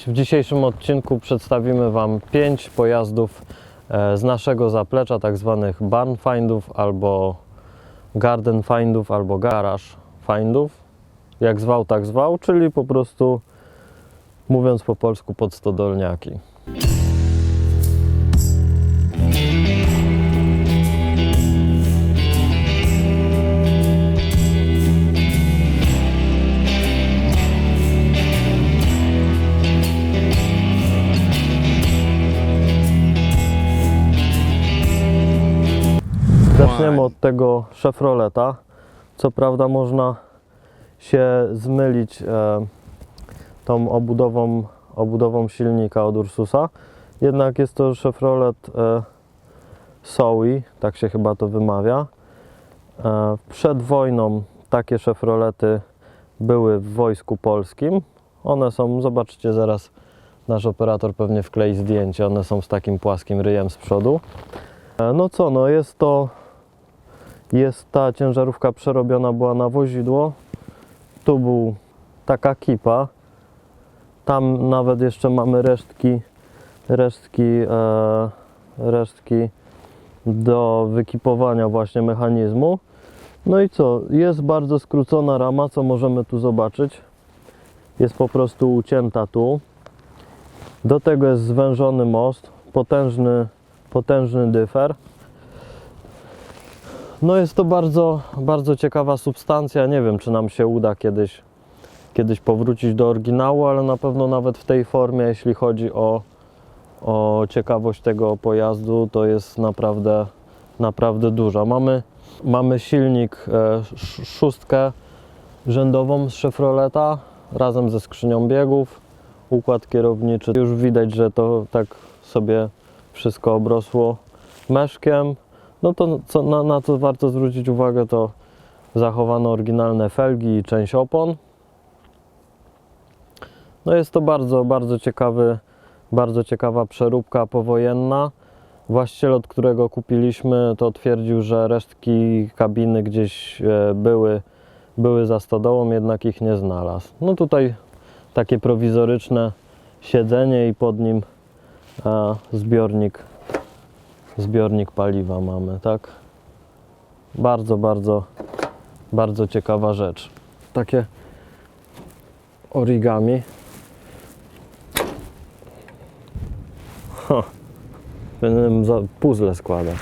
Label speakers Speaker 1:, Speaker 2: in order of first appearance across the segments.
Speaker 1: Cześć, w dzisiejszym odcinku przedstawimy Wam 5 pojazdów e, z naszego zaplecza, tak zwanych barn findów albo garden findów albo garage findów, jak zwał tak zwał, czyli po prostu mówiąc po polsku podstodolniaki. Zaczniemy od tego Chevroleta. Co prawda można się zmylić e, tą obudową, obudową silnika od Ursusa, jednak jest to Chevrolet e, Zoe, tak się chyba to wymawia. E, przed wojną takie Chevrolety były w wojsku polskim. One są, zobaczycie zaraz, nasz operator pewnie wklei zdjęcie, one są z takim płaskim ryjem z przodu. E, No co, no jest to jest ta ciężarówka przerobiona była na wozidło. Tu był taka kipa. Tam nawet jeszcze mamy resztki, resztki, e, resztki do wykipowania właśnie mechanizmu. No i co? Jest bardzo skrócona rama, co możemy tu zobaczyć. Jest po prostu ucięta tu. Do tego jest zwężony most, potężny, potężny dyfer. No jest to bardzo, bardzo ciekawa substancja. Nie wiem, czy nam się uda kiedyś, kiedyś powrócić do oryginału, ale na pewno nawet w tej formie, jeśli chodzi o, o ciekawość tego pojazdu, to jest naprawdę, naprawdę duża. Mamy, mamy silnik e, sz- szóstkę rzędową z Chevroleta razem ze skrzynią biegów, układ kierowniczy. Już widać, że to tak sobie wszystko obrosło meszkiem. No to co, na, na co warto zwrócić uwagę to zachowano oryginalne felgi i część opon. No jest to bardzo, bardzo ciekawy, bardzo ciekawa przeróbka powojenna. Właściciel, od którego kupiliśmy, to twierdził, że resztki kabiny gdzieś e, były, były za stodołą, jednak ich nie znalazł. No tutaj takie prowizoryczne siedzenie i pod nim e, zbiornik zbiornik paliwa mamy, tak? Bardzo, bardzo, bardzo ciekawa rzecz. Takie origami. Ha. Będę za puzzle składać.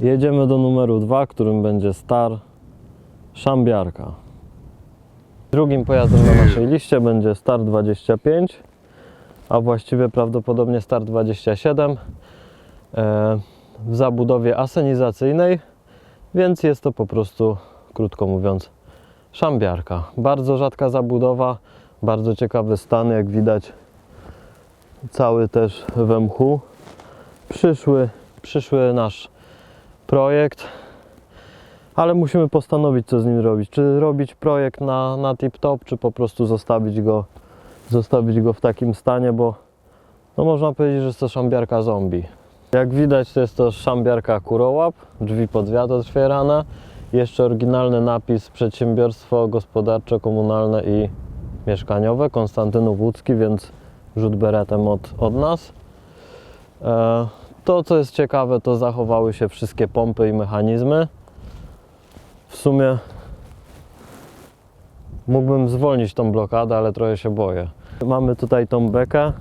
Speaker 1: Jedziemy do numeru 2, którym będzie Star Szambiarka. Drugim pojazdem na naszej liście będzie Star 25 a właściwie prawdopodobnie Star 27 e, w zabudowie asenizacyjnej, więc jest to po prostu, krótko mówiąc, szambiarka. Bardzo rzadka zabudowa, bardzo ciekawy stan, jak widać cały też we mchu. Przyszły, przyszły nasz projekt, ale musimy postanowić co z nim robić. Czy robić projekt na, na tip-top, czy po prostu zostawić go zostawić go w takim stanie, bo no można powiedzieć, że jest to szambiarka zombie. Jak widać to jest to szambiarka kurołap, drzwi pod otwierane, jeszcze oryginalny napis przedsiębiorstwo gospodarcze, komunalne i mieszkaniowe Konstantynów Łódzki, więc rzut beretem od, od nas. E, to co jest ciekawe to zachowały się wszystkie pompy i mechanizmy. W sumie Mógłbym zwolnić tą blokadę, ale trochę się boję. Mamy tutaj tą bekę.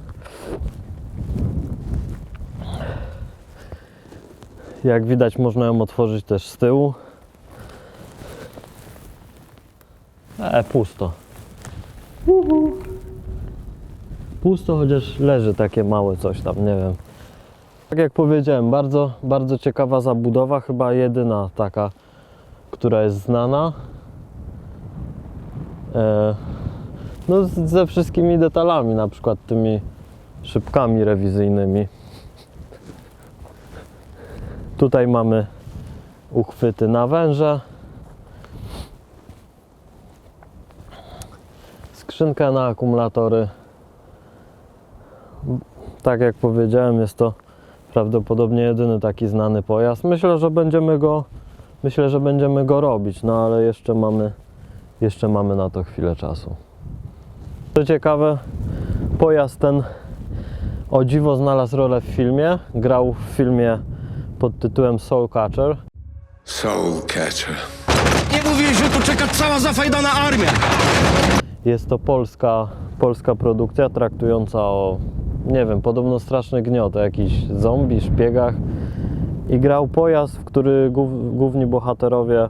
Speaker 1: Jak widać, można ją otworzyć też z tyłu. E, pusto. Uhu. Pusto, chociaż leży takie małe coś tam, nie wiem. Tak jak powiedziałem, bardzo, bardzo ciekawa zabudowa, chyba jedyna taka, która jest znana. E, No ze wszystkimi detalami, na przykład tymi szybkami rewizyjnymi. Tutaj mamy uchwyty na węże. Skrzynkę na akumulatory. Tak jak powiedziałem, jest to prawdopodobnie jedyny taki znany pojazd. Myślę, że będziemy go myślę, że będziemy go robić, no ale jeszcze mamy jeszcze mamy na to chwilę czasu. Co ciekawe, pojazd ten o dziwo znalazł rolę w filmie. Grał w filmie pod tytułem Soul Catcher.
Speaker 2: Soul Catcher.
Speaker 3: Nie mówiłeś, że tu czeka cała zafajdana armia!
Speaker 1: Jest to polska, polska produkcja traktująca o, nie wiem, podobno straszny gniot, o jakichś zombie, szpiegach. I grał pojazd, w który głów, główni bohaterowie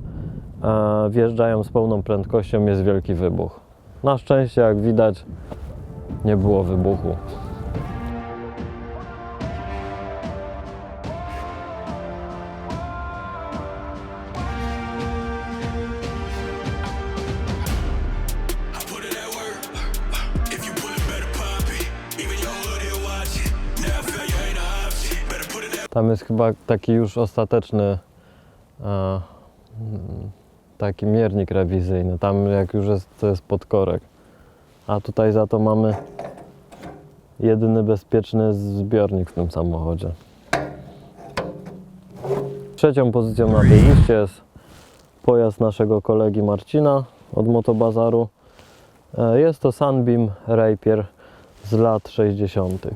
Speaker 1: wjeżdżają z pełną prędkością, jest wielki wybuch. Na szczęście, jak widać, nie było wybuchu. Tam jest chyba taki już ostateczny e, taki miernik rewizyjny. Tam jak już jest, to jest podkorek. A tutaj za to mamy jedyny bezpieczny zbiornik w tym samochodzie. Trzecią pozycją na tej liście jest pojazd naszego kolegi Marcina od Motobazaru. E, Jest to Sunbeam Rapier z lat 60.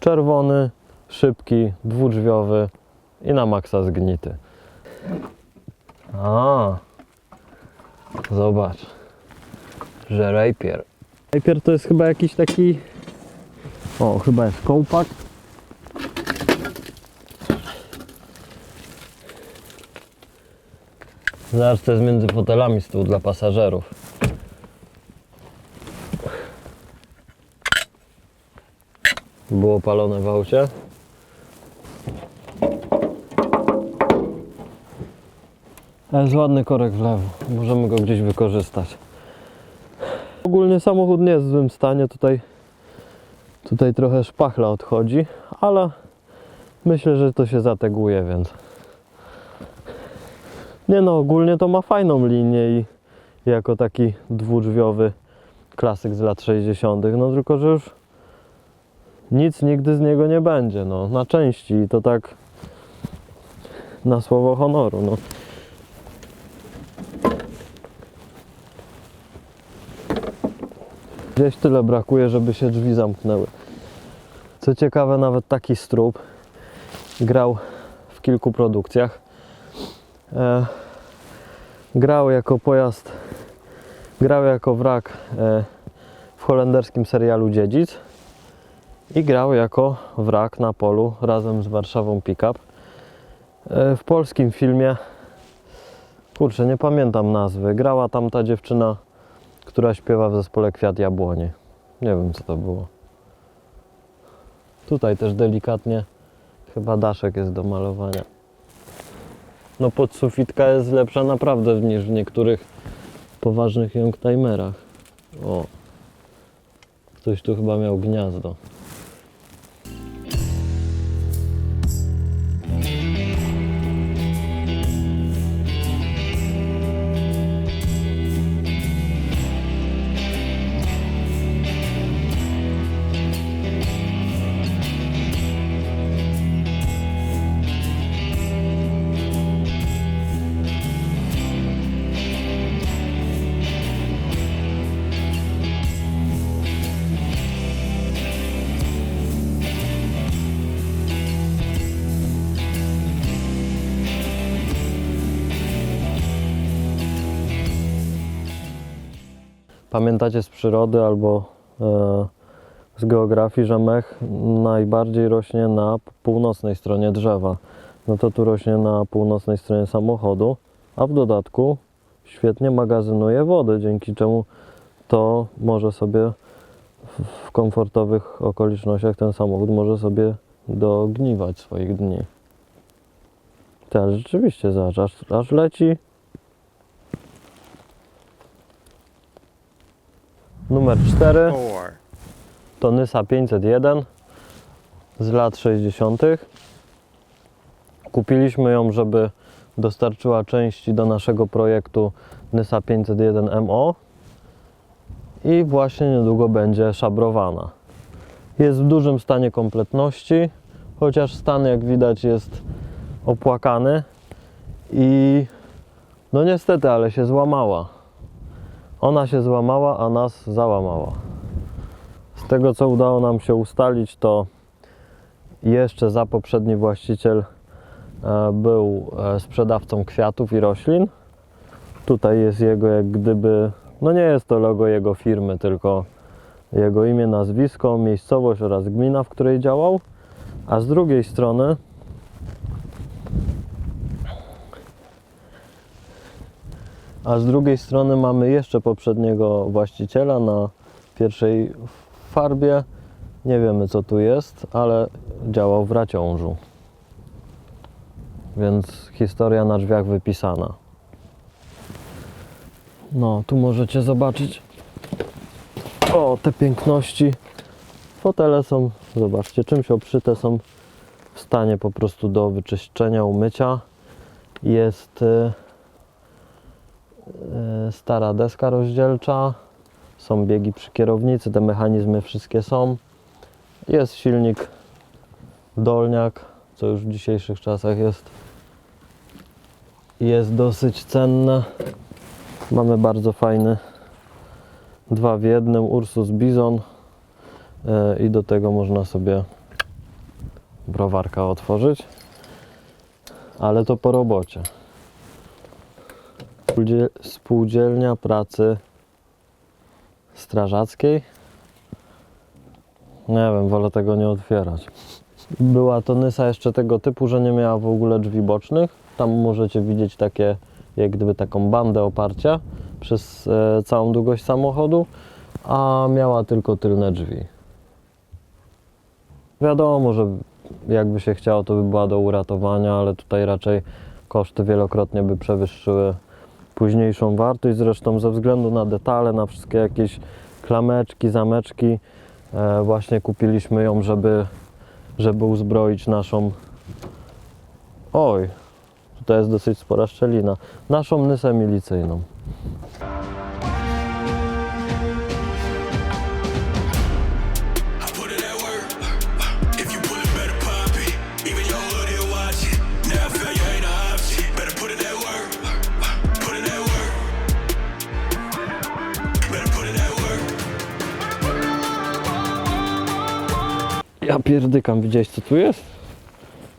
Speaker 1: Czerwony, szybki, dwudrzwiowy i na maksa zgnity. A, zobacz, że Rapier. Rapier to jest chyba jakiś taki, o chyba jest kołpak. Zobacz, to jest między fotelami stół dla pasażerów. Było palone w aucie. Ale jest ładny korek w lewo. Możemy go gdzieś wykorzystać. Ogólnie samochód nie jest w złym stanie. Tutaj, tutaj trochę szpachla odchodzi, ale myślę, że to się zateguje, więc. Nie no, ogólnie to ma fajną linię i jako taki dwudrzwiowy klasyk z lat 60. No tylko, że już nic nigdy z niego nie będzie, no, na części i to tak na słowo honoru, no. Gdzieś tyle brakuje, żeby się drzwi zamknęły. Co ciekawe, nawet taki strób grał w kilku produkcjach. E, grał jako pojazd, grał jako wrak e, w holenderskim serialu Dziedzic i grał jako wrak na polu razem z Warszawą Pickup. E, W polskim filmie, kurczę, nie pamiętam nazwy, grała tam ta dziewczyna, która śpiewa w zespole Kwiat Jabłoni. Nie wiem co to było. Tutaj też delikatnie chyba daszek jest do malowania. No podsufitka jest lepsza naprawdę niż w niektórych poważnych youngtimerach. O. Ktoś tu chyba miał gniazdo. Pamiętacie z przyrody albo e, z geografii, że mech najbardziej rośnie na północnej stronie drzewa. No to tu rośnie na północnej stronie samochodu, a w dodatku świetnie magazynuje wodę, dzięki czemu to może sobie w, komfortowych okolicznościach ten samochód może sobie dogniwać swoich dni. Tak, rzeczywiście, zobacz, aż, aż leci Numer 4 to Nysa 501 z lat 60. Kupiliśmy ją, żeby dostarczyła części do naszego projektu Nysa 501 MO i właśnie niedługo będzie szabrowana. Jest w dużym stanie kompletności, chociaż stan jak widać jest opłakany i no niestety, ale się złamała. Ona się złamała, a nas załamała. Z tego co udało nam się ustalić, to jeszcze za poprzedni właściciel e, był e, sprzedawcą kwiatów i roślin. Tutaj jest jego jak gdyby, no nie jest to logo jego firmy, tylko jego imię, nazwisko, miejscowość oraz gmina, w której działał. A z drugiej strony A z drugiej strony mamy jeszcze poprzedniego właściciela na pierwszej farbie. Nie wiemy co tu jest, ale działał w Raciążu. Więc historia na drzwiach wypisana. No, tu możecie zobaczyć. O, te piękności. Fotele są, zobaczcie, czymś obszyte są w stanie po prostu do wyczyszczenia, umycia. Jest y, stara deska rozdzielcza. Są biegi przy kierownicy, te mechanizmy wszystkie są. Jest silnik dolniak, co już w dzisiejszych czasach jest jest dosyć cenne. Mamy bardzo fajny dwa w jednym Ursus Bizon e, i do tego można sobie browarka otworzyć. Ale to po robocie. Spółdzie- Spółdzielnia pracy strażackiej. Nie wiem, wolę tego nie otwierać. Była to Nysa jeszcze tego typu, że nie miała w ogóle drzwi bocznych. Tam możecie widzieć takie, jak gdyby taką bandę oparcia przez e, całą długość samochodu, a miała tylko tylne drzwi. Wiadomo, że jakby się chciało, to by była do uratowania, ale tutaj raczej koszty wielokrotnie by przewyższyły późniejszą wartość. Zresztą ze względu na detale, na wszystkie jakieś klameczki, zameczki, e, właśnie kupiliśmy ją, żeby żeby uzbroić naszą. Oj, tutaj jest dosyć spora szczelina. Naszą nysę milicyjną. Ja pierdykam, widziałeś co tu jest?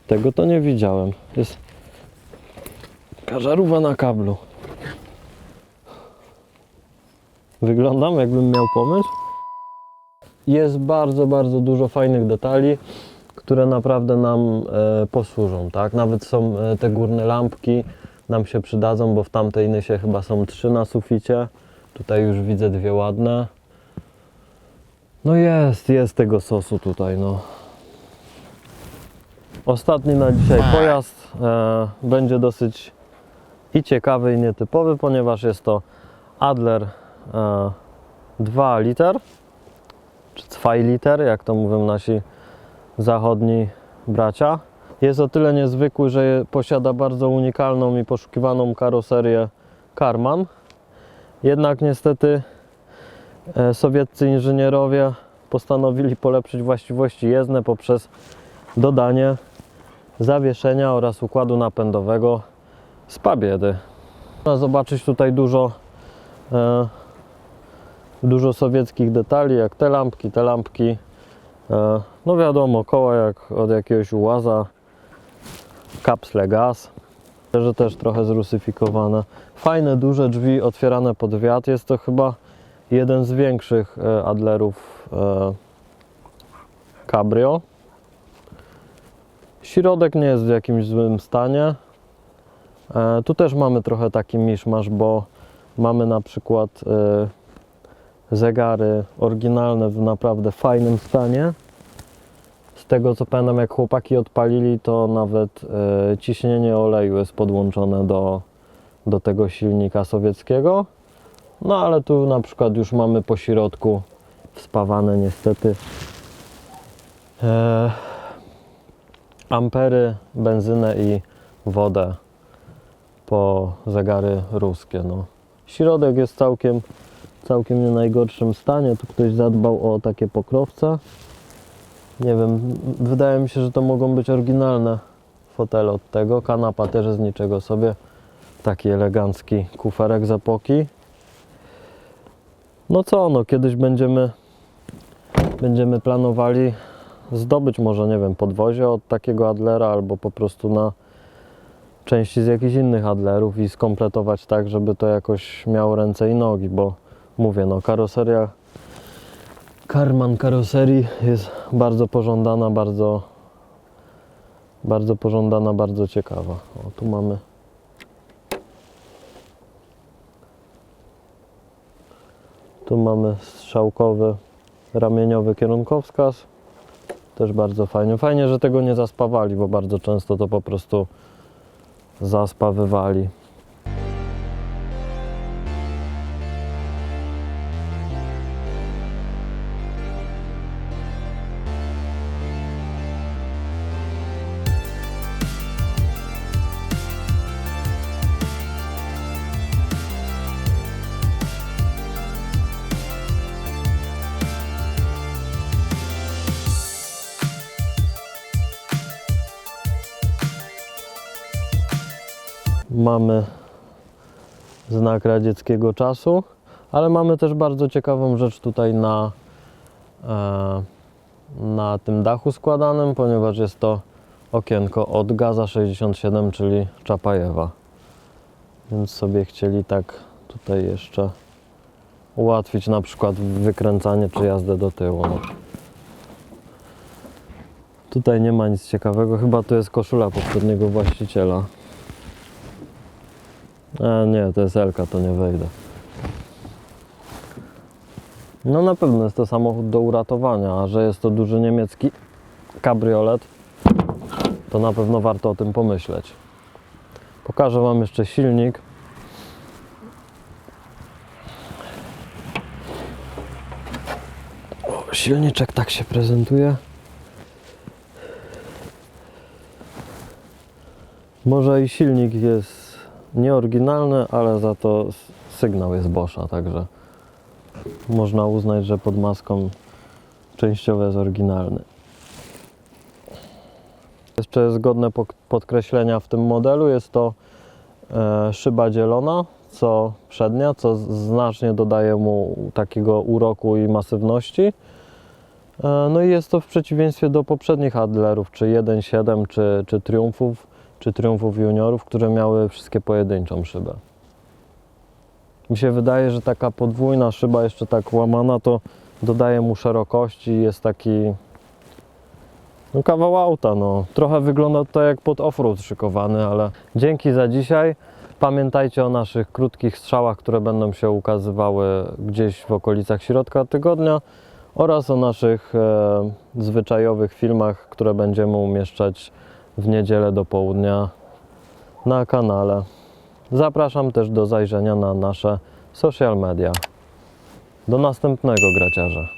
Speaker 1: Tego to nie widziałem. Jest karzarówa na kablu. Wyglądam jakbym miał pomysł. Jest bardzo, bardzo dużo fajnych detali, które naprawdę nam e, posłużą, tak? Nawet są e, te górne lampki, nam się przydadzą, bo w tamtej nysie chyba są trzy na suficie. Tutaj już widzę dwie ładne. No jest, jest tego sosu tutaj, no. Ostatni na dzisiaj pojazd e, będzie dosyć i ciekawy i nietypowy, ponieważ jest to Adler e, 2 liter, czy 2 liter, jak to mówią nasi zachodni bracia. Jest o tyle niezwykły, że posiada bardzo unikalną i poszukiwaną karoserię Karman. Jednak niestety sowieccy inżynierowie postanowili polepszyć właściwości jezdne poprzez dodanie zawieszenia oraz układu napędowego z pabiedy. Można zobaczyć tutaj dużo, e, dużo sowieckich detali, jak te lampki, te lampki. E, no wiadomo, koła jak od jakiegoś ułaza, kapsle gaz, że też trochę zrusyfikowane. Fajne, duże drzwi otwierane pod wiatr. Jest to chyba jeden z większych e, Adlerów e, Cabrio. Środek nie jest w jakimś złym stanie. E, tu też mamy trochę taki miszmasz, bo mamy na przykład zegary oryginalne w naprawdę fajnym stanie. Z tego co pamiętam, jak chłopaki odpalili, to nawet ciśnienie oleju jest podłączone do, do tego silnika sowieckiego. No ale tu na przykład już mamy po środku wspawane niestety e, ampery, benzynę i wodę po zegary ruskie. No. Środek jest całkiem, całkiem nie najgorszym stanie. Tu ktoś zadbał o takie pokrowce. Nie wiem, wydaje mi się, że to mogą być oryginalne fotele od tego. Kanapa też z niczego sobie. Taki elegancki kuferek z epoki. No co, no kiedyś będziemy, będziemy planowali zdobyć może, nie wiem, podwozie od takiego Adlera albo po prostu na części z jakichś innych Adlerów i skompletować tak, żeby to jakoś miało ręce i nogi, bo mówię, no karoseria Karman karoserii jest bardzo pożądana, bardzo bardzo pożądana, bardzo ciekawa. O, tu mamy Tu mamy strzałkowy, ramieniowy kierunkowskaz. Też bardzo fajnie. Fajnie, że tego nie zaspawali, bo bardzo często to po prostu zaspawywali. Mamy znak radzieckiego czasu, ale mamy też bardzo ciekawą rzecz tutaj na, e, na tym dachu składanym, ponieważ jest to okienko od Gaza 67, czyli Czapajewa. Więc sobie chcieli tak tutaj jeszcze ułatwić na przykład wykręcanie czy jazdę do tyłu. No. Tutaj nie ma nic ciekawego, chyba to jest koszula poprzedniego właściciela. A nie, to jest Elka, to nie wejdę. No na pewno jest to samochód do uratowania, a że jest to duży niemiecki kabriolet, to na pewno warto o tym pomyśleć. Pokażę Wam jeszcze silnik. O, silniczek tak się prezentuje. Może i silnik jest nieoryginalny, ale za to sygnał jest Boscha, także można uznać, że pod maską częściowo jest oryginalny. Jeszcze jest godne podkreślenia w tym modelu jest to e, szyba dzielona, co przednia, co znacznie dodaje mu takiego uroku i masywności. E, No i jest to w przeciwieństwie do poprzednich Adlerów, czy 1.7, czy, czy Triumfów, czy Triumfów Juniorów, które miały wszystkie pojedynczą szybę. Mi się wydaje, że taka podwójna szyba jeszcze tak łamana, to dodaje mu szerokości jest taki no kawał auta, no. Trochę wygląda to jak pod offroad szykowany, ale dzięki za dzisiaj. Pamiętajcie o naszych krótkich strzałach, które będą się ukazywały gdzieś w okolicach środka tygodnia oraz o naszych e, zwyczajowych filmach, które będziemy umieszczać w niedzielę do południa na kanale. Zapraszam też do zajrzenia na nasze social media. Do następnego graciarza.